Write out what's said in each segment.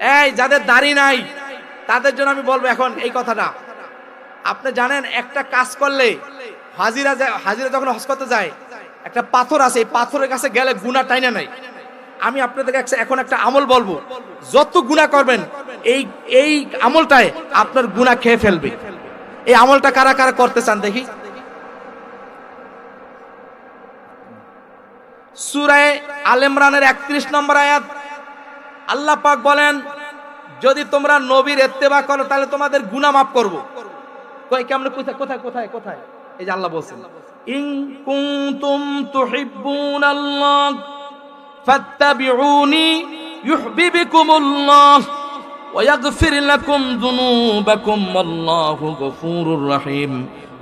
এই, যাদের দাড়ি নাই, তাদের জন্য আমি বলব এখন এই কথাটা। আপনি জানেন, একটা কাজ করলে হাজিরা হাজিরা যখন হজ করতে যায়, একটা পাথর আছে, এই পাথরের কাছে গেলে গুণা টাইনা নাই। আমি আপনাদেরকে এখন একটা আমল বলব। যত গুণা করবেন, এই এই আমলটায় আপনার গুণা খেয়ে ফেলবে। এই আমলটা কারা কারা করতে চান দেখি? সুরায় আলেমরানের একত্রিশ নম্বর আয়াত। আল্লাহ পাক বলেন, যদি তোমরা নবীর এত্তেবা করো, তাহলে তোমাদের গুণা মাফ করব। কোথায় কোথায় কোথায় কোথায়? এই যে আল্লাহ বলছেন ইং আল্লাহ ওয়া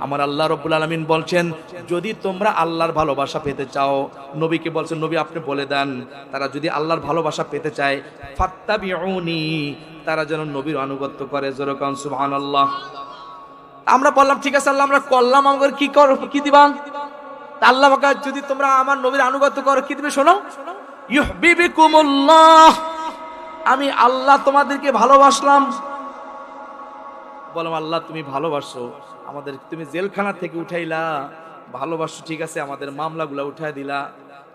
আমার আল্লাহ রব্বুল আলমিন বলছেন, যদি তোমরা আল্লাহর ভালোবাসা পেতে চাও, নবীকে বলছেন, নবী, আপনি বলে দেন, তারা যদি আল্লাহর ভালোবাসা পেতে চায়, ফাত্তাবিউনি, তারা যেন নবীর আনুগত্য করে। যেরকম সুবহানাল্লাহ। আমরা বললাম, ঠিক আছে, আল্লাহ, আমরা করলাম আমাদের কি কর, কি দিবা? আল্লাহ যদি তোমরা আমার নবীর আনুগত্য করো, কি দিবে শোনো? ইউহিব্বুকুমুল্লাহ, আমি আল্লাহ তোমাদেরকে ভালোবাসলাম। বললাম, আল্লাহ, তুমি ভালোবাসো। আমাদের, তুমি জেলখানা থেকে উঠাইলা। ভালোবাসো, ঠিক আছে, আমাদের মামলাগুলো উঠাই দিলা।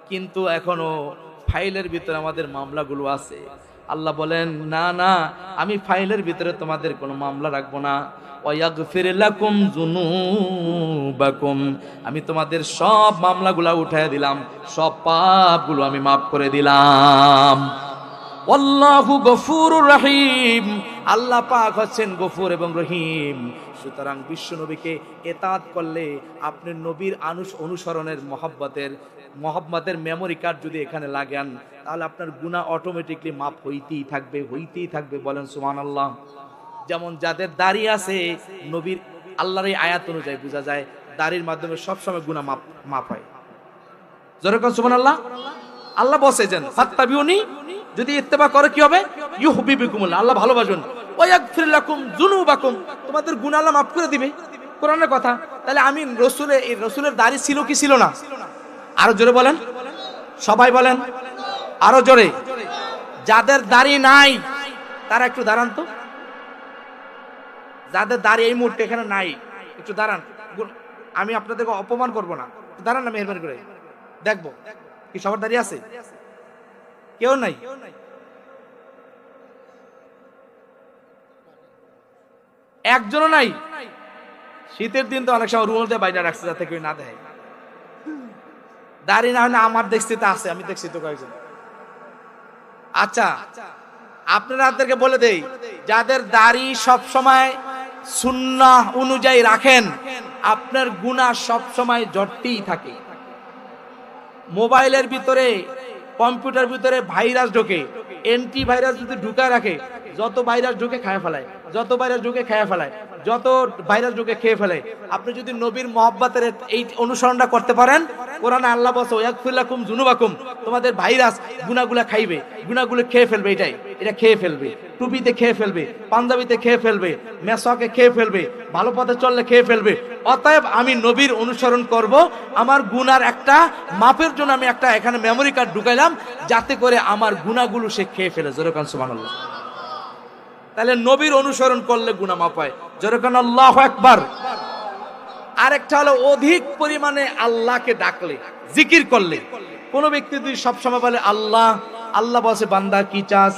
কিন্তু এখনও ফাইলের ভিতরে আমাদের মামলাগুলো আছে। আল্লাহ বলেন, না না, আমি ফাইলের ভিতরে তোমাদের কোনো মামলা রাখব না। আমি তোমাদের সব মামলাগুলো উঠাই দিলাম। সব পাপগুলো আমি মাফ করে দিলাম। আল্লাহু গফুরুর রহিম। আল্লাহ পাক হচ্ছেন গফুর এবং রহিম। সুতরাং বিশ্ব নবীকে এতাত করলে আপনি নবীর আনুস অনুসরণের মহব্বতের মহব্বতের মেমোরি কার্ড যদি এখানে লাগান, তাহলে আপনার গুণা অটোমেটিকলি মাপ হইতেই থাকবে হইতেই থাকবে বলেন সুমান আল্লাহ যেমন যাদের দাড়ি আছে, নবীর, আল্লাহর এই আয়াত অনুযায়ী বোঝা যায়, দাড়ির মাধ্যমে সবসময় গুণা মাপ মাপ হয়। যেরকম সুমান আল্লাহ আল্লাহ বসে যেন, ফাত্তাবিউনি যদি ইত্তেবা করে কি হবে? আল্লাহ যুনুবাকুম, তোমাদের গুনাহ আল্লাহ করে দিবে। কোরআনের কথা। তাহলে আমি রসুলের, এই রসুলের দাড়ি ছিল কি ছিল না? আরও জোরে বলেন। সবাই বলেন। আরও জোরে। যাদের দাড়ি নাই, তারা একটু দাঁড়ান তো। যাদের দাড়ি এই মুহূর্তে এখানে নাই, একটু দাঁড়ান। আমি আপনাদেরকে অপমান করব না। দাঁড়ান না মেহরবানি করে। দেখব। কি সবার দাঁড়িয়ে আছে? কেউ নাই। একজনও নাই। শীতের দিন তো অনেক সময় রুমাল দিয়ে বাইরে রাখছে যাতে কেউ না দেয়। দাড়ি না না আমার দেখছি তো আছে, আমি দেখছি তো কয়েকজন আচ্ছা আপনারা আপনাদেরকে বলে দেই, যাদের দাড়ি সব সময় সুন্নাহ অনুযায়ী রাখেন, আপনার গুনাহ সব সময় জটতেই থাকে। মোবাইলের ভিতরে কম্পিউটার ভিতরে ভাইরাস ঢোকে এন্টি ভাইরাস যদি ঢুকা রাখে, যত ভাইরাস ঢুকে খায় ফেলায়, যত ভাইরাস ঢুকে খায় ফেলায় যত ভাইরাস ঢুকে খেয়ে ফেলে, আপনি যদি নবীর মহব্বতের এই অনুসরণটা করতে পারেন, কোরআনে আল্লাহ বসো ইয়াকফিল্লাকুম জুনুবাকুম তোমাদের ভাইরাস গুনাগুলা খাইবে গুনাগুলো খেয়ে ফেলবে এটাই, এটা খেয়ে ফেলবে, টুপিতে খেয়ে ফেলবে, পাঞ্জাবিতে খেয়ে ফেলবে মেসকে খেয়ে ফেলবে, ভালো পথে চললে খেয়ে ফেলবে। অতএব আমি নবীর অনুসরণ করব, আমার গুনার একটা মাপের জন্য আমি একটা এখানে মেমোরি কার্ড ঢুকাইলাম, যাতে করে আমার গুনাগুলো সে খেয়ে ফেলে। যেরকম সুবহানাল্লাহ। তাহলে নবীর অনুসরণ করলে গুনাহ মাপ হয়। যেরকম আল্লাহ একবার আরেকটা হলো অধিক পরিমাণে আল্লাহকে ডাকলে, জিকির করলে। কোন ব্যক্তি যদি সবসময় বলে, আল্লাহ আল্লাহ বসে বান্দা কি চাস?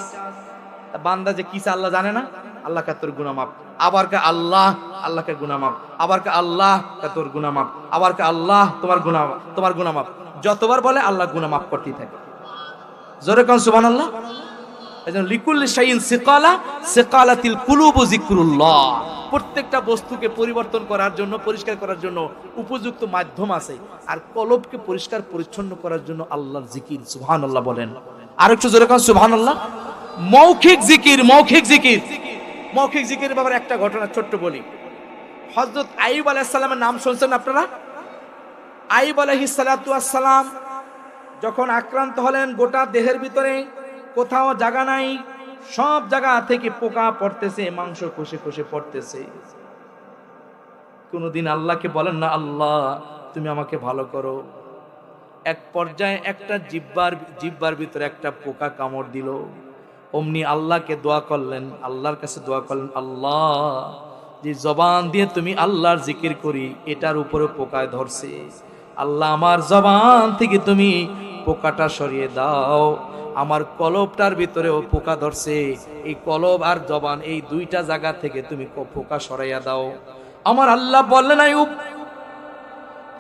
বান্দা যে কি চায় আল্লাহ জানে না। আল্লাহ কা তোর গুনাহ মাপ আবার কা আল্লাহ আল্লাহকে গুনাহ মাপ আবার কা আল্লাহ কা তোর গুনাহ মাপ আবার কা আল্লাহ তোমার গুনাহ তোমার গুনাহ মাপ যতবার বলে, আল্লাহ গুনাহ মাফ করতেই থাকে। জোরে কোন সুবহানাল্লাহ। এজন্য লিকুল শাইইন সিকালা, সিকালাতিল কুলুবু যিকরুল্লাহ। প্রত্যেকটা বস্তুকে পরিবর্তন করার জন্য, পরিষ্কার করার জন্য উপযুক্ত মাধ্যম আছে। আর কলবকে পরিষ্কার, পরিচ্ছন্ন করার জন্য আল্লাহর জিকির, সুবহানাল্লাহ বলেন। আর একটু জোরে কোন, সুবহানাল্লাহ। মৌখিক জিকির মৌখিক জিকির। মৌখিক জিকিরের ব্যাপারে একটা ঘটনা ছোট্ট বলি। হযরত আইয়ুব আলাইহিস নাম শুনছেন আপনারা? সালাতু সালাম যখন আক্রান্ত হলেন গোটা দেহের ভিতরে কোথাও জায়গা নাই, সব জায়গা থেকে পোকা পড়তেছে, মাংস খসে খসে পড়তেছে। কোনদিন আল্লাহকে বলেন, না আল্লাহ, তুমি আমাকে ভালো করো। এক পর্যায়ে একটা জিব্বার জিব্বার ভিতরে একটা পোকা কামড় দিল। অমনি আল্লাহকে দোয়া করলেন, আল্লাহর কাছে দোয়া করলেন, আল্লাহ, যে জবান দিয়ে তুমি আল্লাহর জিকির করি, এটার উপরে পোকায় ধরছে। আল্লাহ, আমার জবান থেকে তুমি পোকাটা সরিয়ে দাও। আমার কলবটার ভিতরেও পোকা ধরছে। এই কলব আর জবান এই দুইটা জায়গা থেকে তুমি পোকা সরাইয়া দাও। আমার আল্লাহ বললেন আয়ুব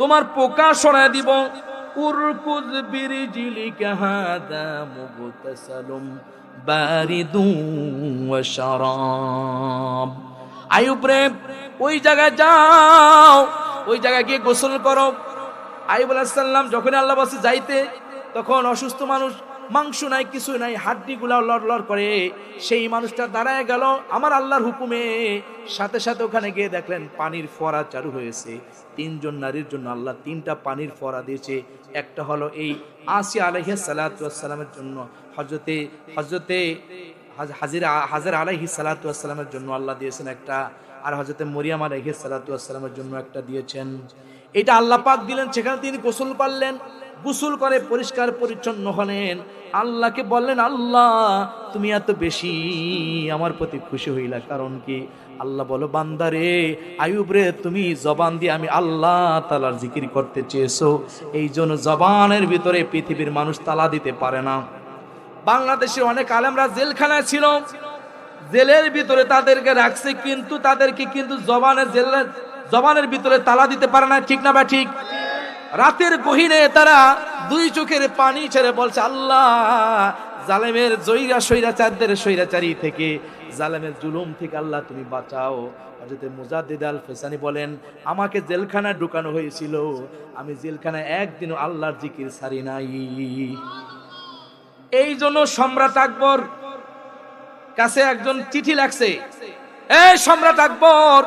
তোমার পোকা সরাই দিব। আয়ুব রে, ওই জায়গায় যাও। ওই গোসল করো। আইব যখন আল্লাহ যাইতে, তখন অসুস্থ মানুষ মাংস নাই, কিছু নাই হাড্ডি গুলা লড় করে সেই মানুষটা দাঁড়ায় গেল আমার আল্লাহর হুকুমে। সাথে সাথে ওখানে গিয়ে দেখলেন পানির ফোয়ারা চালু হয়েছে। তিনজন নারীর জন্য আল্লাহ তিনটা পানির ফোয়ারা দিয়েছে। একটা হলো এই আসি আলহ সালাতামের জন্য হজরতে হজরতে হাজিরা, হাজার আলাইহি সালাতামের জন্য আল্লাহ দিয়েছেন একটা, আর হজরতে মরিয়াম আলাইহি সালাতামের জন্য একটা দিয়েছেন। এটা আল্লাহ পাক দিলেন, সেখানে তিনি গোসল করলেন গোসল করে, পরিষ্কার পরিচ্ছন্ন হলেন। আল্লাহকে বললেন, আল্লাহ, তুমি এত বেশি আমার প্রতি খুশি হইলা, কারণ কি? আল্লাহ বলো বান্দারে আয়ুব রে, তুমি জবান দিয়ে আমি আল্লাহ তালার জিকির করতে চেয়েছো। এই জন্য জবানের ভিতরে পৃথিবীর মানুষ তালা দিতে পারে না। বাংলাদেশের অনেক আলেমরা জেলখানায় ছিল। জেলের ভিতরে তাদেরকে রাখছে, কিন্তু তাদেরকে কিন্তু জবানের জেলের জবানের ভিতরে তালা দিতে পারে না। ঠিক না বা ঠিক? রাতের গহিনে তারা দুই চোখের পানি ছেড়ে বলছে, আল্লাহ, জালেমের জৈরা স্বৈরাচারদের স্বৈরাচারী থেকে, জালেমের জুলুম থেকে আল্লাহ তুমি বাঁচাও। হজরতে মুজাদ্দিদ আল ফেসানি বলেন, আমাকে জেলখানায় ঢুকানো হয়েছিল। আমি জেলখানায় একদিনও আল্লাহর জিকির সারি নাই। এই জন্য সম্রাট আকবর কাছে একজন চিঠি লাগছে এই সম্রাট আকবর,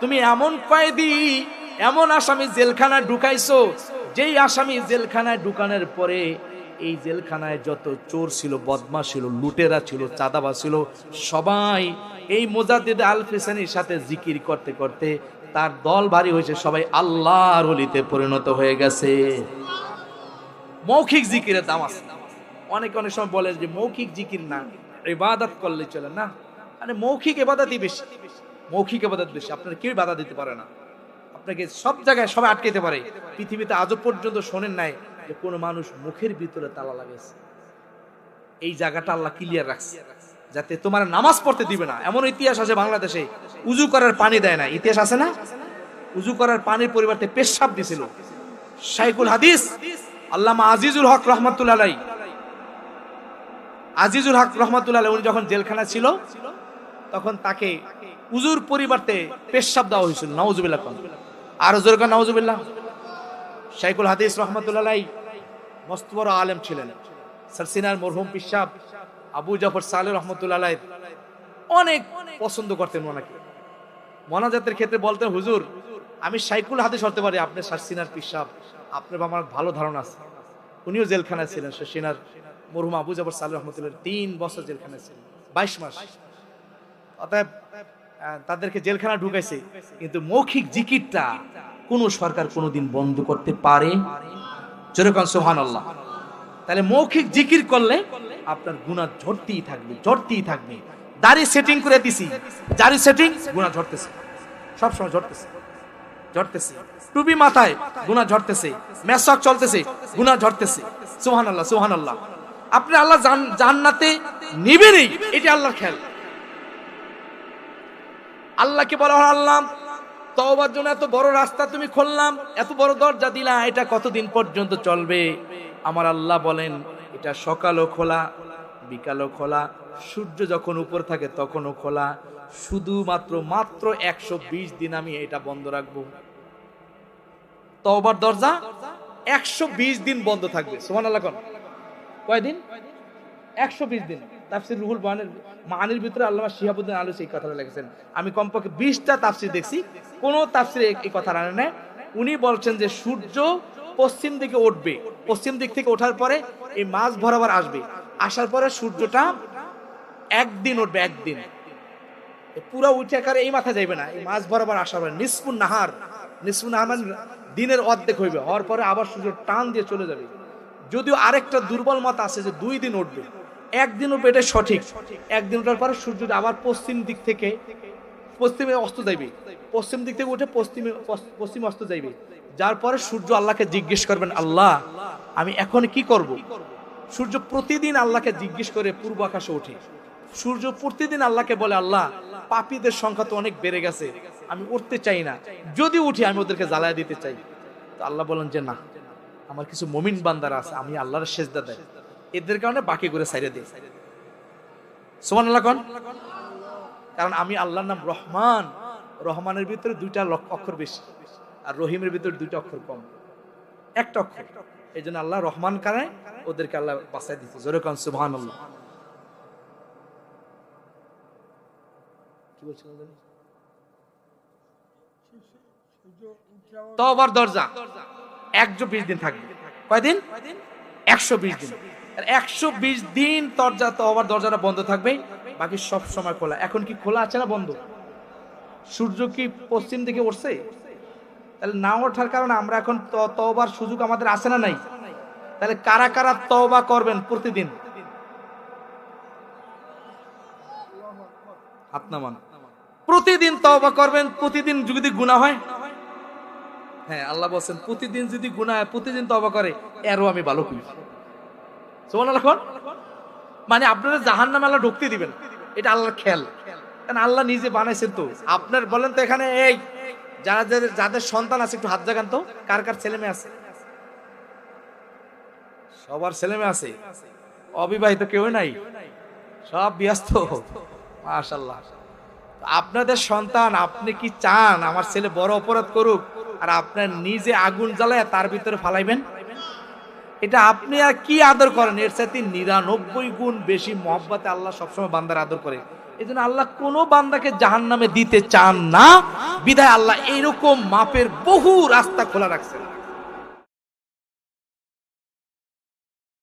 তুমি এমন কয়েদি এমন আসামি জেলখানায় ঢুকাইছো, যেই আসামি জেলখানায় ঢুকানোর পরে এই জেলখানায় যত চোর ছিল বদমা ছিল, লুটেরা ছিল চাঁদাবা ছিল, সবাই এই মোজাদ্দিদ আল ফিসানির সাথে জিকির করতে করতে তার দল ভারী হয়েছে, সবাই আল্লাহর অলিতে পরিণত হয়ে গেছে। মৌখিক জিকিরের দাম আছে। অনেক অনেক সময় বলে যে মৌখিক জিকির না, ইবাদত করলে চলে না। মানে মৌখিক এবাদতই বেশি। মৌখিক এবাদত বেশি। আপনার কেউ বাধা দিতে পারে না। আপনাকে সব জায়গায় সবাই আটকেতে পারে। পৃথিবীতে আজও পর্যন্ত শোনেন নাই যে কোনো মানুষ মুখের ভিতরে তালা লাগাইছে। এই জায়গাটা আল্লাহ ক্লিয়ার রাখছে, যাতে তোমার নামাজ পড়তে দিবে না। এমন ইতিহাস আছে বাংলাদেশে, উজু করার পানি দেয় না। ইতিহাস আছে না? উজু করার পানির পরিবর্তে পেশাব দিছিল। শাইকুল হাদিস, আল্লামা আজিজুল হক রহমতুল্লাহ আজিজুল হক রহমতুল্লাহ উনি যখন জেলখানা ছিল, তখন তাকে উজুর পরিবর্তে পেশাব দেওয়া হয়েছিল। নওজুবিল্লাহ আর জোরকা নওজুবিল্লাহ শাইকুল হাদিস রহমতুল্লাহ মস্ত বড় আলেম ছিলেন। সারসিনার মরহুম পিসাব আবু জাফর সালে রহমতুল্লাহ অনেক পছন্দ করতেন ওনাকে। মনাজাতের ক্ষেত্রে বলতেন, হুজুর, আমি সাইকুল হাদিস হতে পারি আপনার সারসিনার পিসাব আপনার আমার ভালো ধারণা আছে। উনিও জেলখানায় ছিলেন সারসিনার মরহুম আবু জাফর সালে রহমতুল্লাহ তিন বছর জেলখানায় ছিলেন, বাইশ মাস। অতএব তাদেরকে জেলখানা ঢুকাইছে। কিন্তু মৌখিক জিকিরটা কোন সরকার কোনোদিন বন্ধ করতে পারে। যেরকম সোহান আল্লাহ তাহলে মৌখিক জিকির করলে আপনার গুণা ঝরতেই থাকবে ঝরতেই থাকবে। দাড়ি সেটিং করে দিছি। দাড়ি সেটিং গুণা ঝরতেছে। সবসময় ঝরতেছে। ঝরতেছে। টুপি মাথায় গুণা ঝরতেছে। মেসক চলতেছে গুণা ঝরতেছে। সোহান আল্লাহ সোহান আল্লাহ আপনি আল্লাহ জান- জান্নাতে নিবেনই। এটি আল্লাহর খেয়াল। আল্লাহকে বলা হয় আল্লাহ তওবার জন্য এত বড় রাস্তা তুমি খুললাম, এত বড় দরজা দিলা, এটা কতদিন পর্যন্ত চলবে? আমার আল্লাহ বলেন, এটা সকালও খোলা, বিকালও খোলা, সূর্য যখন উপর থাকে তখনও খোলা, শুধুমাত্র মাত্র একশো বিশ দিন আমি এটা বন্ধ রাখব। তওবার দরজা একশো বিশ দিন বন্ধ থাকবে সোমান আল্লাহ কয়দিন? একশো বিশ দিন। তাফসির রুহুল বানের মানির ভিতরে আল্লামা শিহাবুদ্দিন আলু এই কথাটা লিখেছেন। আমি কমপক্ষে বিশটা তাফসির দেখছি, কোন তাফসিরে এই কথা আনে না উনি বলছেন যে সূর্য পশ্চিম দিকে উঠবে, পশ্চিম দিক থেকে ওঠার পরে এই মাছ বরাবর আসবে। আসার পরে সূর্যটা একদিন উঠবে, একদিন। পুরো উঠে আকারে এই মাথা যাইবে না। এই মাছ বরাবর আসার পরে নিসপুন নাহার নিসপুন নাহার মানে দিনের অর্ধেক হইবে। হওয়ার পরে আবার সূর্য টান দিয়ে চলে যাবে। যদিও আরেকটা দুর্বল মত আছে যে দুই দিন উঠবে। একদিন উঠবে এটা সঠিক। একদিন ওঠার পরে সূর্যটা আবার পশ্চিম দিক থেকে, পশ্চিমে অস্ত যাইবে। পশ্চিম দিক থেকে উঠে পশ্চিমে পশ্চিম অস্ত যাইবে। যার পরে সূর্য আল্লাহকে জিজ্ঞেস করবেন, আল্লাহ, আমি এখন কি করব? সূর্য প্রতিদিন আল্লাহকে জিজ্ঞেস করে পূর্ব আকাশে ওঠে। সূর্য প্রতিদিন আল্লাহকে বলে, আল্লাহ, পাপীদের সংখ্যা তো অনেক বেড়ে গেছে, আমি উঠতে চাই না। যদি উঠি, আমি ওদেরকে জ্বালায় দিতে চাই। তো আল্লাহ বলেন যে, না, আমার কিছু মমিন বান্দারা আছে, আমি আল্লাহর সেজদা দেয়। এদের কারণে বাকি করে সাইরে দিই। সোমান আল্লাহ কন? কারণ আমি আল্লাহর নাম রহমান। রহমানের ভিতরে দুইটা অক্ষর বেশি। আর রহিমের ভিতরে দুইটা অক্ষর কম। একটা অক্ষর। এই জন্য আল্লাহ রহমান কারণে ওদেরকে আল্লাহ বাঁচাই দিচ্ছে জোরে কন? সুবহান আল্লাহ কি বলছিলেন জানি? তওবার দরজা। একশো বিশ দিন থাকবে। কয়দিন? একশো বিশ দিন। একশো বিশ দিন দরজা তওবার দরজাটা বন্ধ থাকবে বাকি সব সময় খোলা। এখন কি খোলা আছে না বন্ধ? সূর্য কি পশ্চিম দিকে উঠছে? তাহলে না ওঠার কারণে আমরা এখন ত- তওবার সুযোগ আমাদের আছে না নাই? তাহলে কারা কারা তওবা করবেন প্রতিদিন? প্রতিদিন তওবা করবেন, প্রতিদিন যদি গুনাহ হয়? হ্যাঁ আল্লাহ বলছেন, প্রতিদিন যদি গুনাহ হয়, প্রতিদিন তবা করে, এরও আমি ভালো করি। মানে আপনারা জাহান্নামে আল্লাহ ঢুকতে দিবেন। এটা আল্লাহর খেয়াল। কারণ আল্লাহ নিজে বানাইছেন তো। আপনার বলেন তো এখানে, এই, যারা যাদের সন্তান আছে, একটু হাত জাগান তো। কার কার ছেলে মেয়ে আছে? সবার ছেলে মেয়ে আছে। অবিবাহিত কেউ নাই। সব ব্যস্ত। মাশাল্লাহ আপনাদের সন্তান, আপনি কি চান আমার ছেলে বড় অপরাধ করুক? আর আপনার নিজে আগুন জ্বালায় তার ভিতরে ফালাইবেন? এটা আপনি আর কি আদর করেন? এর সাথে নিরানব্বই গুণ বেশি মহব্বতে আল্লাহ সবসময় বান্দার আদর করে। এই জন্য আল্লাহ কোনো বান্দাকে জাহান নামে দিতে চান না। বিধায় আল্লাহ এইরকম মাপের বহু রাস্তা খোলা রাখছেন।